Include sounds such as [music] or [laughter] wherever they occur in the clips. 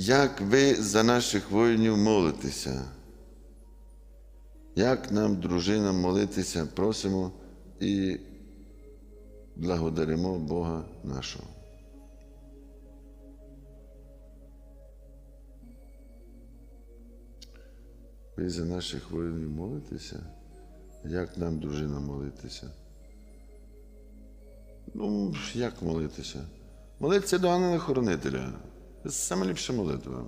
як ви за наших воїнів молитеся. Як нам, дружинам, молитися, просимо і благодаримо Бога нашого. Ви за наших воїнів молитеся? Як нам, дружина, молитися? Ну, як молитися? Молитися до ангела-хоронителя. Це саме ліпша молитва.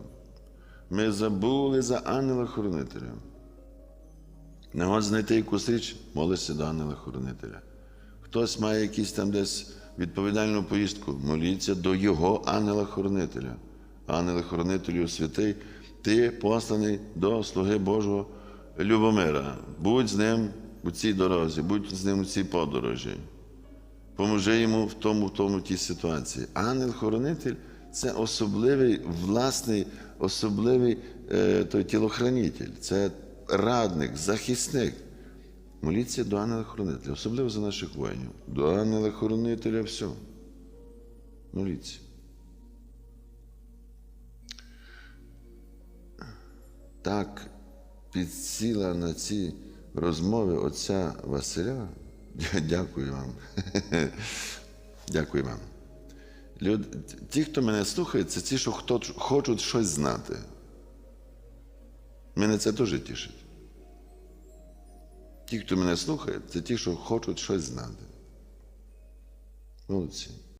Ми забули за ангела-хоронителя. Не можна знайти якусь річ, молишся до ангела-хоронителя. Хтось має якийсь там десь відповідальну поїздку, моліться до його ангела-хоронителя. Ангел-хоронителю святий, ти посланий до слуги Божого Любомира. Будь з ним у цій дорозі, будь з ним у цій подорожі. Поможи йому в тому, в тому тій ситуації. Ангел-хоронитель це особливий власний, особливий е, той тілохранитель, це радник, захисник. Моліться до ангела-хоронителя, особливо за наших воїнів. До ангела-хоронителя все. Моліться. Так підсіла на ці розмови отця Василя. [laughs] Дякую вам. [laughs] Дякую вам. Люд... Ті, хто мене слухає, це ті, що хто... хочуть щось знати. Мене це дуже тішить. Ті, хто мене слухає, це ті, що хочуть щось знати. Молодці.